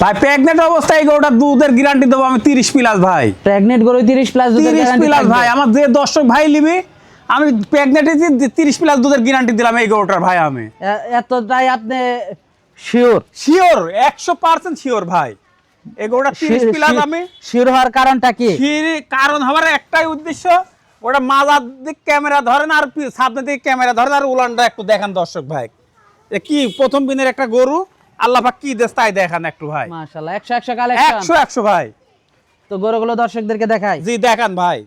ভাই প্রেগনেন্ট অবস্থায় এই গরুটা দুধের গ্যারান্টি দেবো আমি তিরিশ প্লাস ভাই। প্রেগনেন্ট গরু 30 প্লাস দুধের প্লাস ভাই আমার যে দর্শক ভাই নিবি আমি প্রেগনেন্ট তিরিশ প্লাস দুধের গ্যারান্টি দিলাম এই গরুটার ভাই আমি। এতটাই আপনি শিওর শিওর একশো পার্সেন্ট শিওর ভাই। এই গরুটা তিরিশ প্লাস আমি শিওর হওয়ার কারণটা কি? কারণ হবার একটাই উদ্দেশ্য ওটা মাজার দিক ক্যামেরা ধরেন আর সামনের দিকে ক্যামেরা ধরেন আর উলানটা একটু দেখান দর্শক ভাই। কি প্রথম দিনের একটা গরু? আল্লাহ পাক কি দেশ তাই দেখান একটু ভাই। মাশাআল্লাহ 100 100 কালেকশন। একশো একশো ভাই। তো গরুগুলো দর্শকদেরকে দেখাই। জি দেখান ভাই।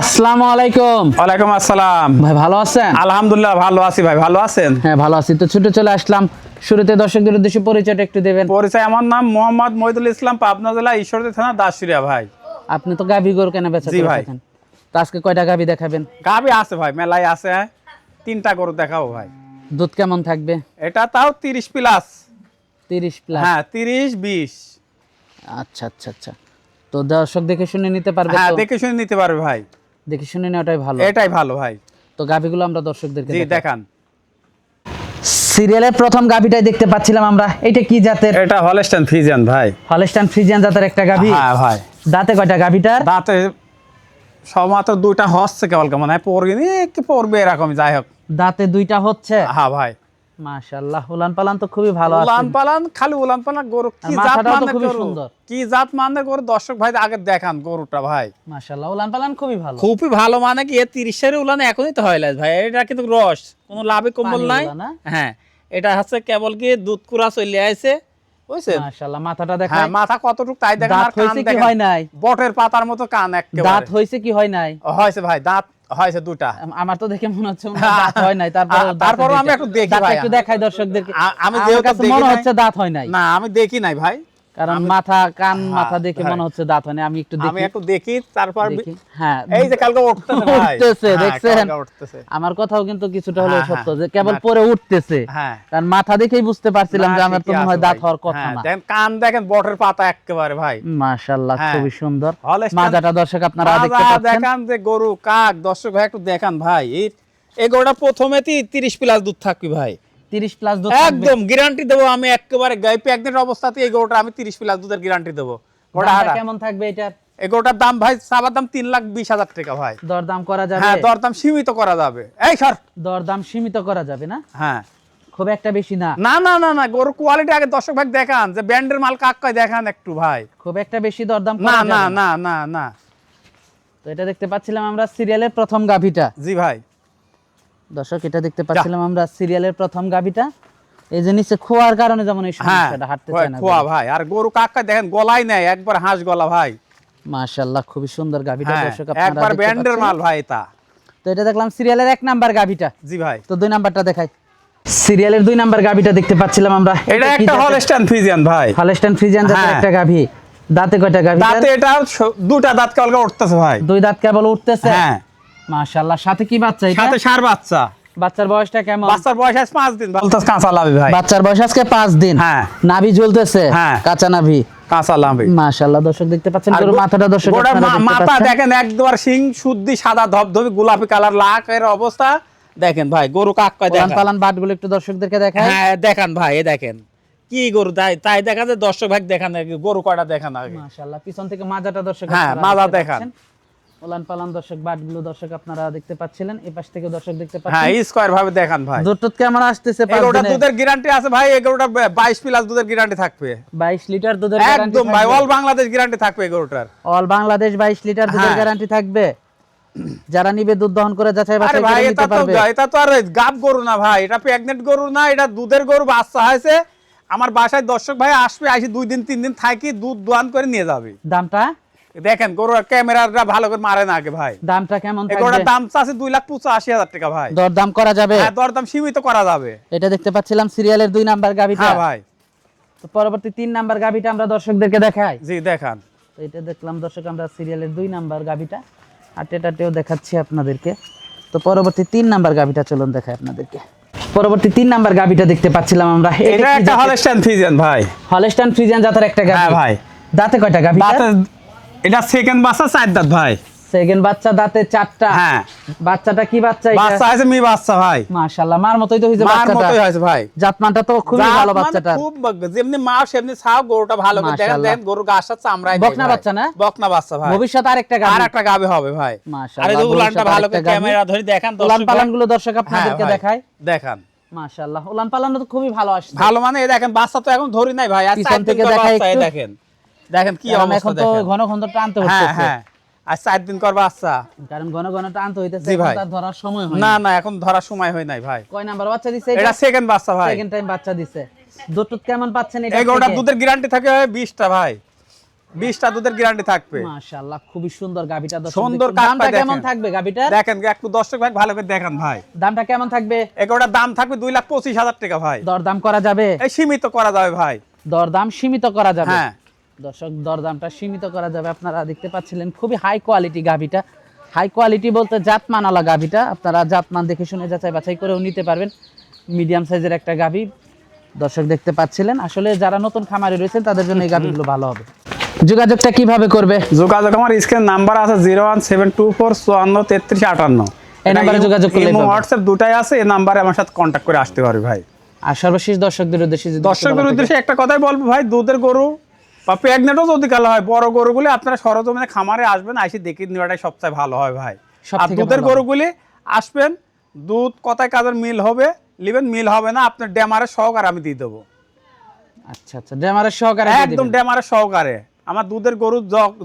আসসালামু আলাইকুম। ওয়ালাইকুম আসসালাম। ভাই ভালো আছেন? আলহামদুলিল্লাহ ভালো আছি ভাই ভালো আছেন? হ্যাঁ ভালো আছি। তো ছুটে চলে আসলাম। শুরুতে দর্শকদের উদ্দেশ্যে পরিচয়টা একটু দেবেন। পরিচয় আমার নাম মোহাম্মদ মহিদুল ইসলাম পাবনা জেলা ঈশ্বরদী থানা দাসুরিয়া ভাই। আপনি তো গাভী গরু কেনা বেচা জি ভাই। তো আজকে কয়টা গাভী দেখাবেন? গাবি আছে ভাই মেলায় আছে হ্যাঁ। তিনটা গরু দেখাবো ভাই। দুধ কেমন থাকবে? এটা তাও তিরিশ প্লাস 30 প্লাস হ্যাঁ তিরিশ বিশ। আচ্ছা আচ্ছা আচ্ছা। তো দর্শক দেখে শুনে নিতে পারবে হ্যাঁ দেখে শুনে নিতে পারবে ভাই। দেখে শুনে নেওয়াটাই ভালো। এটাই ভালো ভাই। তো গাভীগুলো আমরা দর্শকদেরকে দেখান। সিরিয়ালের প্রথম গাভীটাই দেখতে পাচ্ছিলাম আমরা। এটা কি জাতের? এটা হলস্টাইন ফিজিয়ান ভাই। হলস্টাইন ফ্রিজিয়ান জাতের একটা গাভী? হ্যাঁ ভাই। দাঁতে কয়টা গাভীটার? দাঁতে সবমাত্র দুইটা হচ্ছে কেবল কেমন হয় পড়বে এরকম যাই হোক। দাঁতে দুইটা হচ্ছে? হ্যাঁ ভাই। মাশাআল্লাহ উলান পালান তো খুবই ভালো আছে। উলান পালান খালি উলান পালান গরু কি জাত মানে খুবই সুন্দর। কি জাত মানে গরু? দর্শক ভাই আগে দেখান গরুটা ভাই। মাশাআল্লাহ উলান পালান খুবই ভালো। খুবই ভালো মানে কি এ তিরিশের উলান এখনই তো হয় ভাই। এটা কিন্তু রস কোনো লাভে কম্বল নাই। হ্যাঁ এটা হচ্ছে কেবল কি দুধ কুড়া চলে আসে বুঝছেন মাশাআল্লাহ মাথাটা হ্যাঁ মাথা কতটুকু তাই দেখেন আর কান দেখেন। হয় নাই? বটের পাতার মতো কান দাঁত একেবারে হয়েছে কি হয় নাই? হয়েছে ভাই দাঁত হয়েছে দুটা আমার তো দেখে মনে হচ্ছে দাঁত হয় নাই। তারপর আ- আমি একটু দেখি ভাই। একটু দেখাই দর্শকদেরকে। আমি যেহেতু মনে হচ্ছে দাঁত হয় নাই। না আমি দেখি নাই ভাই। কারণ মাথা কান মাথা দেখে হ্যাঁ। মনে হচ্ছে দাঁত হয় আমি একটু আমি দেখি। একটু দেখি তারপর হ্যাঁ এই যে কালকে উঠতেছে ভাই। উঠতেছে, হ্যাঁ, দেখছেন? আমার কথাও কিন্তু কিছুটা হলেও হ্যাঁ, সত্য হ্যাঁ। যে কেবল পরে উঠতেছে। হ্যাঁ। কারণ মাথা দেখেই বুঝতে পারছিলাম যে আমার তো মনে হয় দাঁত হওয়ার কথা হ্যাঁ, না। দেখেন কান দেখেন বটের পাতা একেবারে ভাই। মাশাআল্লাহ হ্যাঁ। খুবই সুন্দর। মাজাটা দর্শক আপনারা দেখতে পাচ্ছেন। দেখান যে গরু কাক দর্শক ভাই একটু দেখান ভাই। এই গরুটা প্রথমেতেই তিরিশ প্লাস দুধ থাকবি ভাই। 30 প্লাস দুধ একদম গ্যারান্টি দেবো আমি একেবারে অবস্থাতে এই গরুটা আমি তিরিশ প্লাস দুধের গ্যারান্টি দেবো। হারা। কেমন থাকবে এটার এই গরুটার দাম ভাই সাবার দাম তিন লাখ বিশ হাজার টাকা ভাই। দরদাম করা যাবে? হ্যাঁ দরদাম সীমিত করা যাবে। এই সর। দরদাম সীমিত করা যাবে না? হ্যাঁ। খুব একটা বেশি না? না না না না গরুর কোয়ালিটি আগে দর্শক ভাই দেখান যে ব্যান্ডের মাল কাক কয় দেখান একটু ভাই। খুব একটা বেশি দরদাম না না না। না না তো এটা দেখতে পাচ্ছিলাম আমরা সিরিয়ালের প্রথম গাভিটা। জি ভাই। দর্শক এটা দেখতে পাচ্ছিলাম আমরা সিরিয়ালের প্রথম গাভিটা। এই যে নিচে খোয়ার কারণে যেমন এই হ্যাঁ সমস্যাটা হাঁটতে চায় না খোয়া ভাই আর গরু কাক দেখেন গলাই নেয় একবার হাঁস গলা ভাই। মাশাআল্লাহ খুবই সুন্দর গাভিটা হ্যাঁ দর্শক আপনারা একবার ব্যান্ডের মাল ভাই তা তো এটা দেখলাম সিরিয়ালের এক নাম্বার গাভিটা। জি ভাই। তো দুই নাম্বারটা দেখাই। সিরিয়ালের দুই নাম্বার গাভিটা দেখতে পাচ্ছিলাম আমরা। এটা একটা হলস্টাইন ফিজিয়ান ভাই। হলস্টাইন ফ্রিজিয়ান জাতের হ্যাঁ। একটা গাভি। দাঁতে কয়টা গাভি দাঁতে এটা দুটা দাঁত কালকে উঠতেছে ভাই। দুই দাঁত কেবল উঠতেছে। হ্যাঁ। মাশাআল্লাহ। সাথে কি বাচ্চা এটা? সাথে সার বাচ্চা। বাচ্চার বয়সটা কেমন? বাচ্চার বয়স আছে পাঁচ দিন। বলতেছে কাঁচা লাভি ভাই। বাচ্চার বয়স আজকে পাঁচ দিন। হ্যাঁ। নাভি ঝুলতেছে হ্যাঁ। কাঁচা নাভি। কাঁচা লাভি। মাশাআল্লাহ দর্শক দেখতে পাচ্ছেন গরুর মাথাটা দর্শক মাথা দেখেন একবার সিং শুদ্ধি সাদা ধবধবে গোলাপি কালার লাখ এর অবস্থা। দেখেন ভাই গরু কাক কয় দেখেন? পালান বাটগুলো একটু দর্শকদেরকে দেখায় হ্যাঁ দেখান ভাই এ দেখেন। কি গরু তাই তাই দেখা যায় দর্শক ভাই দেখান গরু কয়টা দেখান আগে। মাশাআল্লাহ পিছন থেকে মাজাটা দর্শক হ্যাঁ, মাজা দেখান। ওলান পালান দর্শক বাটগুলো দর্শক আপনারা দেখতে পাচ্ছিলেন এই পাশ থেকে দর্শক দেখতে হ্যাঁ পাচ্ছেন স্কোয়ার ভাবে দেখান ভাই। দুধ টুধ কেমন আসতেছে এগারোটা? দুধের গ্যারান্টি আছে ভাই এগারোটা বাইশ প্লাস দুধের গ্যারান্টি থাকবে। 22 লিটার দুধের একদম ভাই অল বাংলাদেশ গ্যারান্টি থাকবে এগারোটার। অল বাংলাদেশ 22 লিটার দুধের হ্যাঁ। গ্যারান্টি থাকবে। যারা নিবে দুধ দহন করে যাচাই বাছাই করে নিতে পারবে। এটা তো আর গাব গরু না ভাই এটা প্রেগনেন্ট গরু না এটা দুধের গরু বাচ্চা হয়েছে। আমার বাসায় দর্শক ভাই আসবে আসি দুই দিন তিন দিন থাকি দুধ দোয়ান করে নিয়ে যাবে। দামটা? দেখেন গরুর ক্যামেরাটা ভালো করে মারে না আগে ভাই। দামটা কেমন থাকবে? দাম আছে দুই লাখ পঁচাশি হাজার টাকা ভাই। দরদাম করা যাবে? হ্যাঁ দরদাম সীমিত করা যাবে। এটা দেখতে পাচ্ছিলাম সিরিয়ালের দুই নাম্বার গাভিটা। হ্যাঁ ভাই। তো পরবর্তী তিন নাম্বার গাভিটা আমরা দর্শকদেরকে দেখাই। জি দেখান। তো এটা দেখলাম দর্শক আমরা সিরিয়ালের দুই নাম্বার গাভিটা। আটে টাটেও দেখাচ্ছি আপনাদেরকে। তো পরবর্তী তিন নাম্বার গাভিটা চলুন দেখাই আপনাদেরকে। পরবর্তী তিন নাম্বার গাভিটা দেখতে পাচ্ছিলাম আমরা। এটা একটা হলস্টাইন ফিজিয়ান ভাই। হলস্টাইন ফ্রিজিয়ান জাতের একটা গাভি। হ্যাঁ ভাই। দাঁতে কয়টা গাভি দাঁতে এটা সেকেন্ড বাচ্চা চার দাঁত ভাই। সেকেন্ড বাচ্চা দাঁতে চারটা। হ্যাঁ। বাচ্চাটা কি বাচ্চা বাচ্চা আছে মি বাচ্চা ভাই। মাশাআল্লাহ মার মতোই তো হইছে মার বাচ্চাটা। মতোই হয়েছে ভাই। জাতমানটা তো খুবই ভালো বাচ্চাটা। খুব বাগ- যেমনি মা সেমনি ছাও গরুটা ভালো করে দেখেন। দেখেন গরুর গাছটা চামড়ায় নেই বকনা বাচ্চা না? বকনা বাচ্চা ভাই। ভবিষ্যৎ আরেকটা আর গাভী একটা গাবে হবে ভাই। মাশাআল্লাহ, আর উলানটা ভালো করে ক্যামেরা ধরে দেখান উলান পালান। গুলো দর্শক হ্যাঁ আপনাদেরকে দেখায় দেখান। মাশাআল্লাহ উলান পালান তো খুবই ভালো আসছে। ভালো মানে এই দেখেন বাচ্চা তো এখন ধরি নাই ভাই। আর থেকে দেখাই বাচ্চা। দেখেন। দেখেন কি অবস্থা এখন তো ঘন ঘন টানতে হ্যাঁ হচ্ছে হ্যাঁ। আর চার দিন কর বাচ্চা কারণ ঘন ঘন টানতে হইতেছে। তার ধরার সময় হয় না না এখন ধরার সময় হয় নাই ভাই। কয় নাম্বার বাচ্চা দিছে এটা? সেকেন্ড বাচ্চা ভাই। সেকেন্ড টাইম বাচ্চা দিছে। দুধ কেমন পাচ্ছেন এটা এই গরুটার দুধের গ্যারান্টি থাকে বিশটা ভাই। বিশটা দুধের গ্যারান্টি থাকবে। মাশাআল্লাহ খুবই সুন্দর গাবিটা দর্শক। সুন্দর দামটা কেমন থাকবে গাবিটার দেখেন একটু দর্শক ভাই ভালো করে দেখেন ভাই। দামটা কেমন থাকবে? দাম থাকবে দুই লাখ পঁচিশ হাজার টাকা ভাই। দরদাম করা যাবে? এই সীমিত করা যাবে ভাই। দরদাম সীমিত করা যাবে? হ্যাঁ। দর্শক দরদামটা সীমিত করা যাবে। আপনারা দেখতে পাচ্ছিলেন খুবই হাই কোয়ালিটি গাভিটা। হাই কোয়ালিটি বলতে জাতমানওয়ালা গাভিটা। আপনারা জাতমান দেখে শুনে যাচাই বাছাই করেও নিতে পারবেন। মিডিয়াম সাইজের একটা গাভি। দর্শক দেখতে পাচ্ছিলেন আসলে যারা নতুন খামারে রয়েছেন তাদের জন্য এই গাভিগুলো ভালো হবে। যোগাযোগটা কীভাবে করবে? যোগাযোগ আমার স্ক্রিন নাম্বার আছে zero one seven two four চুয়ান্ন তেত্রিশ আটান্ন। এই নাম্বারে যোগাযোগ পাবেন। হোয়াটসঅ্যাপ দুটাই আছে এই নাম্বারে আমার সাথে কন্ট্যাক্ট করে আসতে পারবে ভাই। আর সর্বশেষ দর্শকদের উদ্দেশ্যে দর্শকদের উদ্দেশ্যে একটা কথাই বলব ভাই দুধের গরু বা প্রেগনেন্টও যদি কালো হয় বড় গরুগুলি আপনারা সরজমিনে খামারে আসবেন আইসি দেখে নেওয়াটাই সবচেয়ে ভালো হয় ভাই। আর দুধের গরুগুলি আসবেন দুধ কথায় কাজের মিল হবে লিবেন মিল হবে না আপনার ড্যামারের সহকারে আমি দিয়ে দেবো। আচ্ছা আচ্ছা ড্যামারের সহকারে একদম ড্যামারের সহকারে। আমার দুধের গরু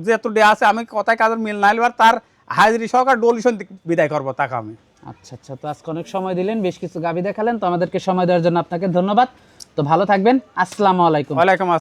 যেহেতু ডে আছে আমি কথায় কাজের মিল না আর তার হাজিরি সহকার ডলিশন বিদায় করব তাকে আমি। আচ্ছা আচ্ছা তো আজকে অনেক সময় দিলেন বেশ কিছু গাভি দেখালেন তো আমাদেরকে সময় দেওয়ার জন্য আপনাকে ধন্যবাদ। তো ভালো থাকবেন আসসালামু আলাইকুম। ওয়ালাইকুম